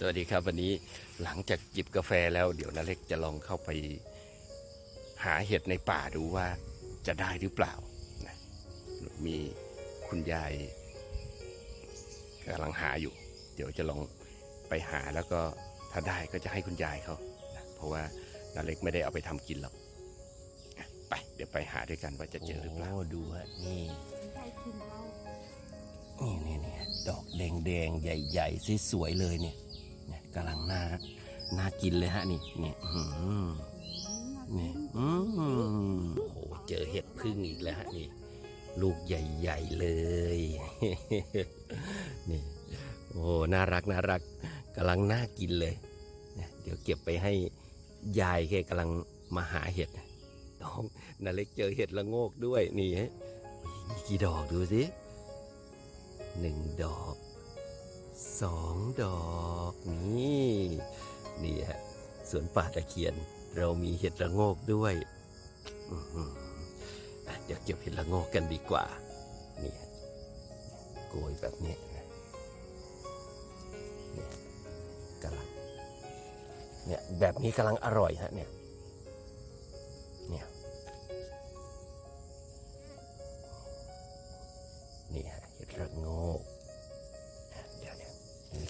สวัสดีครับวันนี้หลังจากจิบกาแฟแล้วเดี๋ยวนาเล็กจะลองเข้าไปหาเห็ดในป่าดูว่าจะได้หรือเปล่านะมีคุณยายกำลังหาอยู่ เดี๋ยวจะลองไปหาแล้วก็ถ้าได้ก็จะให้คุณยายเขานะเพราะว่านาเล็กไม่ได้เอาไปทำกินหรอกอะไปเดี๋ยวไปหาด้วยกันว่าจะเจอหรือเปล่าดูฮะนี่ใครกินเรานี่นี่นี่ดอกแดงแดงๆใหญ่ๆสวยๆเลยเนี่ยเนี่ย กำลังน่าน่ากินเลยฮะนี่เนี่ยอื้อหือนี่อืมโอ้โหเจอเห็ดพึ่งอีกแล้วฮะนี่ ลูกใหญ่ ๆเลย นี่ โอ้น่ารักน่ารักกำลังน่ากินเลยเนี่ยเดี๋ยวเก็บไปให้ยายแกกำลังมาหาเห็ดน้องนาเล็กเจอเห็ดละโงกด้วยนี่ฮะมีกี่ดอกดูสิหนึ่งดอก สองดอกนี่นี่ฮะสวนป่าตะเคียน เรามีเห็ดระโงกด้วยอื้อหืออะเดี๋ยวเก็บเห็ดระโงกกันดีกว่านี่ฮะโกยแบบนี้นะเนี่ยกำลังเนี่ยแบบนี้กำลังอร่อยฮะเนี่ยเนี่ยนี่ฮะเห็ดระโงก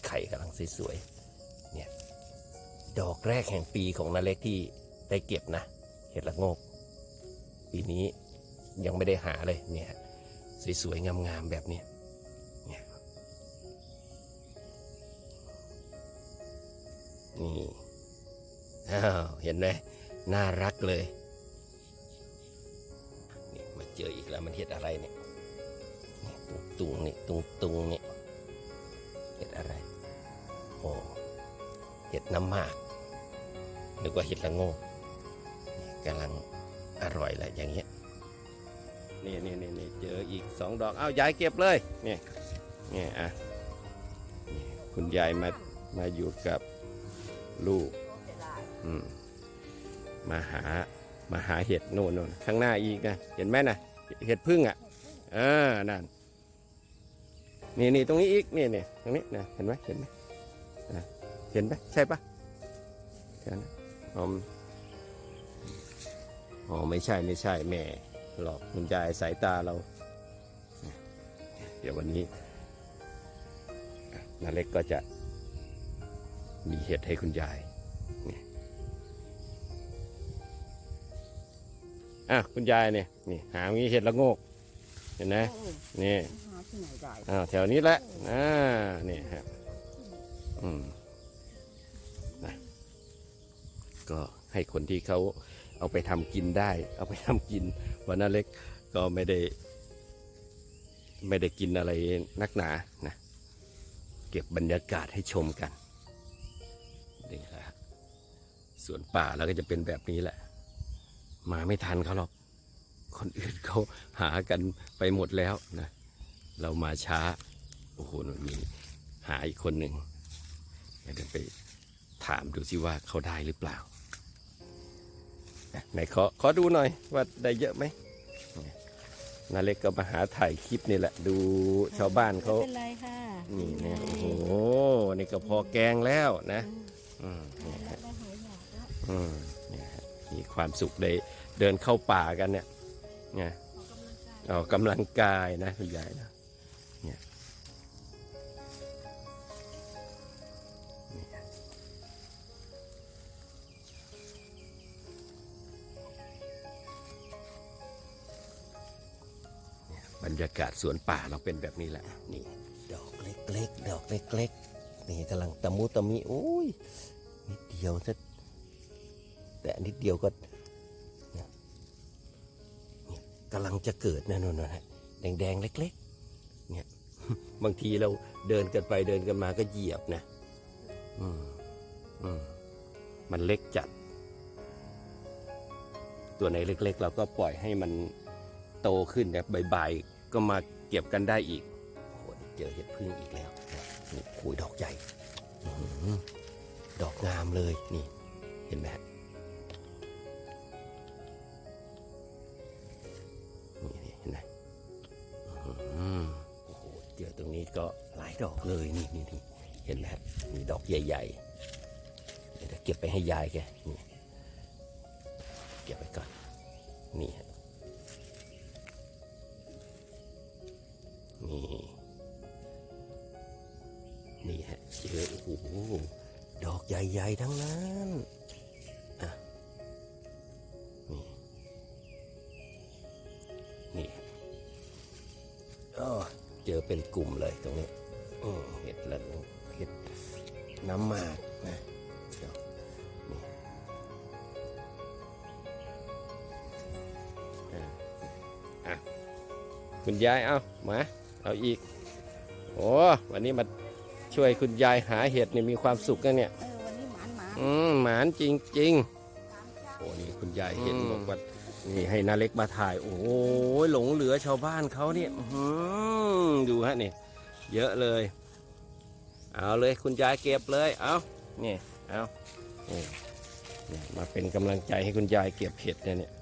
ไข่กำลังสวยๆ เนี่ย ดอกแรกแห่งปีของนาเล็กที่ได้เก็บนะ เห็ดระโงก ปีนี้ยังไม่ได้หาเลยเนี่ยสวยๆ งามๆ แบบนี้เนี่ยนี่อ้าวเห็นไหมน่ารักเลยนี่มาเจออีกแล้วมันเห็ดอะไรเนี่ยตุงตุงๆนี่ตุงตุงๆนี่เห็ดอะไร ห็ดน้ำมากนึกว่าเห็ดละโงกกำลังอร่อยแหละอย่างเงี้ยนี่นี่นี่นี่เจออีกสองดอก เอ้ายายเก็บเลยนี่นี่อะคุณยายมามาอยู่กับลูกอืมมาหามาหาเห็ดโน่นโน่นข้างหน้าอีกนะเห็นไหมนะเห็ดพึ่งอะเออนั่นนี่นี่ตรงนี้อีกนี่นี่ตรงนี้นะเห็นไหมเห็นไหม เห็นไหมใช่ปะเห็นนะอ๋อมอ๋อไม่ใช่ไม่ใช่แหม่หลอกคุณยายสายตาเรา เดี๋ยววันนี้อะนาเล็กก็จะมีเห็ดให้คุณยายอะคุณยายเนี่ยนี่หามีเห็ดละโงก เห็นไหมนี่หาที่ไหนได้อ้าวแถวนี้แหละอ่านี่ฮะอืม ก็ให้คนที่เขาเอาไปทำกินได้ เอาไปทำกินวันนั้นเล็กก็ไม่ได้ ไม่ได้กินอะไรนักหนานะเก็บบรรยากาศให้ชมกันนี่แหละสวนป่าแล้วก็จะเป็นแบบนี้แหละ มาไม่ทันเขาหรอก คนอื่นเขาหากันไปหมดแล้วนะเรามาช้าโอ้โหหนูมีหาอีกคนหนึ่งเดี๋ยวไปถามดูสิว่าเขาได้หรือเปล่า ไหนขอขอดูหน่อยว่าได้เยอะไหมนาเล็กก็มาหาถ่ายคลิปนี่แหละ ดูชาวบ้านเขาไม่เป็นไรค่ะนี่เนี่ยโอ้โหนี่ก็พอแกงแล้วนะอืมนี่ฮะได้หายอยากแล้วอืมเนี่ยฮะมีความสุขได้เดินเข้าป่ากันเนี่ยไงออกกำลังกายออกกำลังกายนะคุณยายนะเนี่ยเนี่ย บรรยากาศสวนป่าเราเป็นแบบนี้แหละนี่ดอกเล็กๆดอกเล็กๆนี่กำลังตะมุตะมิโอ้ยนิดเดียวซะแต่นิดเดียวก็เนี่ยกำลังจะเกิดนะนนนะแดงๆเล็ก ๆ เนี่ยบางทีเราเดินกันไปเดินกันมาก็เหยียบนะอืมอืมมันเล็กจัด ตัวไหนเล็ก ๆ เราก็ปล่อยให้มันโตขึ้นแบบใบๆ ก็มาเก็บกันได้อีกโอ้โหเจอเห็ดพึ่งอีกแล้วนี่โอ้ยดอกใหญ่อดอกงามเลยนี่ เห็นไหมฮะนี่เห็นไหมโอ้โหเจอตรงนี้ก็หลายดอกเลยนี่นี่นี่เห็นไหมฮะมีดอกใหญ่ๆเดี๋ยวเก็บไปให้ยายแกนี่เก็บไปก่อนนี่ฮะ นี่ฮะเจอโอ้โหดอกใหญ่ๆทั้งนั้นอะนี่นี่เจอเป็นกลุ่มเลยตรงนี้เห็ดละเห็ดน้ำหมากนะเดี๋ยวนี่อะอะคุณยายเอามา เอาอีก โอ้วันนี้มา ช่วยคุณยายหาเห็ดนี่มีความสุขนะเนี่ยเออวันนี้หมานหมาอืมหมานจริงๆสามเจ้าโอ้นี่คุณยายเห็นอืมบอกว่านี่ให้นาเล็กมาถ่าย โอ้โหหลงเหลือชาวบ้านเขาเนี่ยอื้อหือดูฮะนี่เยอะเลย เอาเลยคุณยายเก็บเลย เอานี่เอานี่นี่มาเป็นกำลังใจให้คุณยายเก็บเห็ดเนี่ย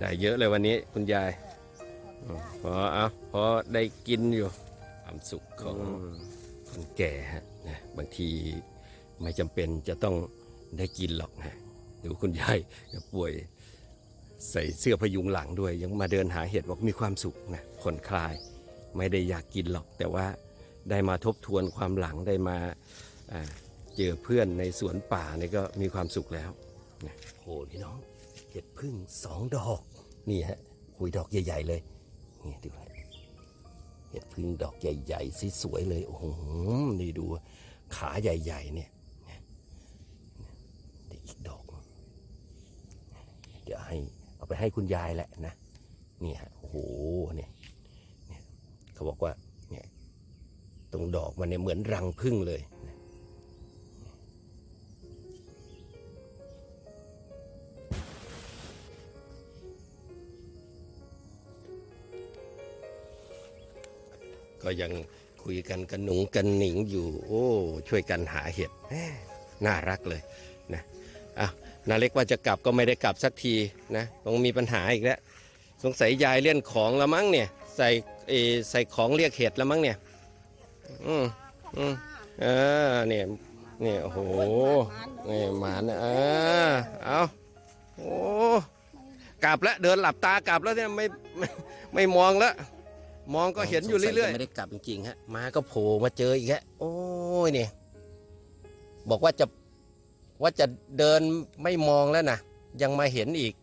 ได้เยอะเลยวันนี้คุณยายพอเอาพอได้กินอยู่ความสุขของคนแก่ฮะนะบางทีไม่จำเป็นจะต้องได้กินหรอกนะดูคุณยายป่วยใส่เสื้อพยุงหลังด้วย ยังมาเดินหาเห็ดบอกมีความสุขนะผ่อนคลายไม่ได้อยากกินหรอก แต่ว่าได้มาทบทวนความหลังได้มาอ่าเจอเพื่อนในสวนป่านี่ก็มีความสุขแล้วนะโหพี่น้อง เห็ดพึ่งสองดอก นี่ฮะคุยดอกใหญ่ ๆ เลยนี่ดูฮะเห็ดพึ่งดอกใหญ่ๆสวยๆเลยโอ้โหนี่ดูขาใหญ่ ๆ เนี่ยเนี่ยเดี๋ยวอีกดอก เดี๋ยวให้เอาไปให้คุณยายแหละนะนี่ฮะโอ้โหเนี่ยเนี่ยเขาบอกว่าเนี่ยตรงดอกมันเนี่ยเหมือนรังพึ่งเลย ก็ยังคุยกันกันหนุงกันหนิงอยู่ โอ้ ช่วยกันหาเห็ดน่ารักเลยนะอะนาเล็กว่าจะกลับก็ไม่ได้กลับสักทีนะต้องมีปัญหาอีกแล้วสงสัยยายเลี่ยนของแล้วมั้งเนี่ย ใส่ใส่ของเรียกเห็ดแล้วมั้งเนี่ย อืมอืมเออเนี่ยเนี่ยโอ้โหเนี่ยหมานเออเอาโอ้กลับแล้วเดินหลับตากลับแล้วเนี่ยไม่ไม่ไม่มองแล้ว มองก็เห็นอยู่เรื่อยๆไม่ได้กลับจริงๆฮะมาก็โผล่มาเจออีกฮะโอ้ยเนี่ยบอกว่าจะว่าจะเดินไม่มองแล้วนะยังมาเห็นอีก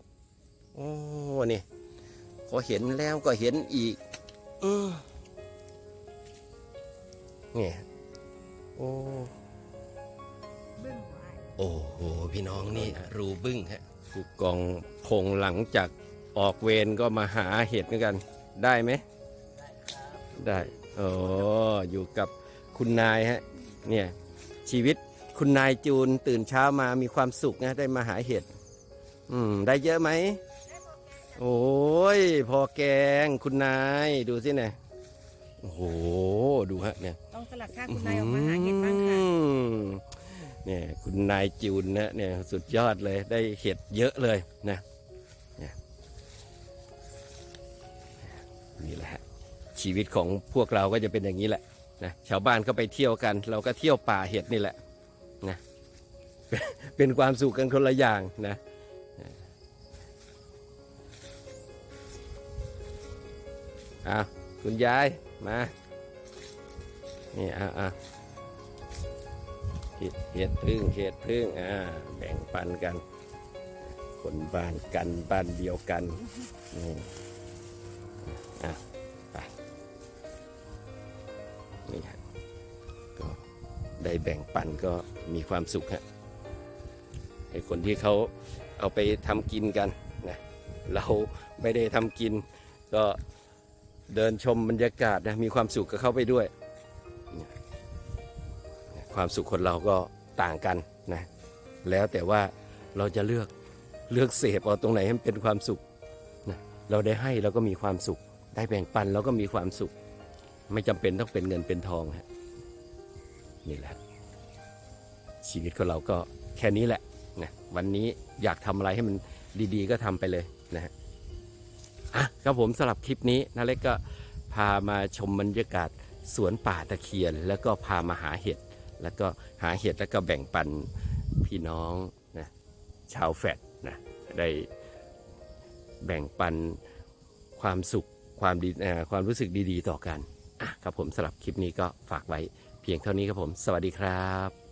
โอ้นี่พอเห็นแล้วก็เห็นอีกอืมเนี่ยโอ้เบื้องไว้โอ้โหพี่น้องนี่รูบึ้งฮะผู้กองพงหลังจากออกเวรก็มาหาเห็ดเหมือนกัน ได้ไหม ได้โอ้อยู่กับคุณนายฮะเนี่ยชีวิตคุณนายจูนตื่นเช้ามามีความสุขนะได้มาหาเห็ดอืมได้เยอะไหมโอ้ยพอแกงคุณนายดูสิเนี่ยโอ้โหดูฮะเนี่ยต้องสลัดค่าคุณนายออกมาหาเห็ดบ้างค่ะอืมเนี่ยคุณนายจูนนะเนี่ยสุดยอดเลยได้เห็ดเยอะเลยนะเนี่ยนี่แหละฮะ ชีวิตของพวกเราก็จะเป็นอย่างนี้แหละนะชาวบ้านก็ไปเที่ยวกัน เราก็เที่ยวป่าเห็ดนี่แหละนะเป็นความสุขกันคนละอย่างนะอะคุณยายมานี่อะอะเห็ดเห็ดพึ่งเห็ดพึ่งอ่าแบ่งปันกัน คนบ้านกันบ้านเดียวกันนี่อะไป ได้แบ่งปันก็มีความสุขฮะให้คนที่เขาเอาไปทำกินกันนะเราไม่ได้ทำกิน ก็เดินชมบรรยากาศนะมีความสุขกับเข้าไปด้วย ความสุขคนเราก็ต่างกันนะแล้วแต่ว่าเราจะเลือกเลือกเสพเอาตรงไหนให้มันเป็นความสุขนะเราได้ให้เราก็มีความสุข ได้แบ่งปันเราก็มีความสุข ไม่จำเป็นต้องเป็นเงินเป็นทองฮะ นี่แหละ ชีวิตของเราก็แค่นี้แหละนะวันนี้อยากทำอะไรให้มันดีๆ ก็ทำไปเลยนะฮะอะครับผมสำหรับคลิปนี้นาเล็กก็พามาชมบรรยากาศสวนป่าตะเคียน แล้วก็พามาหาเห็ด แล้วก็หาเห็ดแล้วก็แบ่งปันพี่น้องนะชาวแฟดนะได้แบ่งปันความสุขความดีความรู้สึกดีๆ ต่อกันอะครับผมสำหรับคลิปนี้ก็ฝากไว้ เพียงเท่านี้ครับผม สวัสดีครับ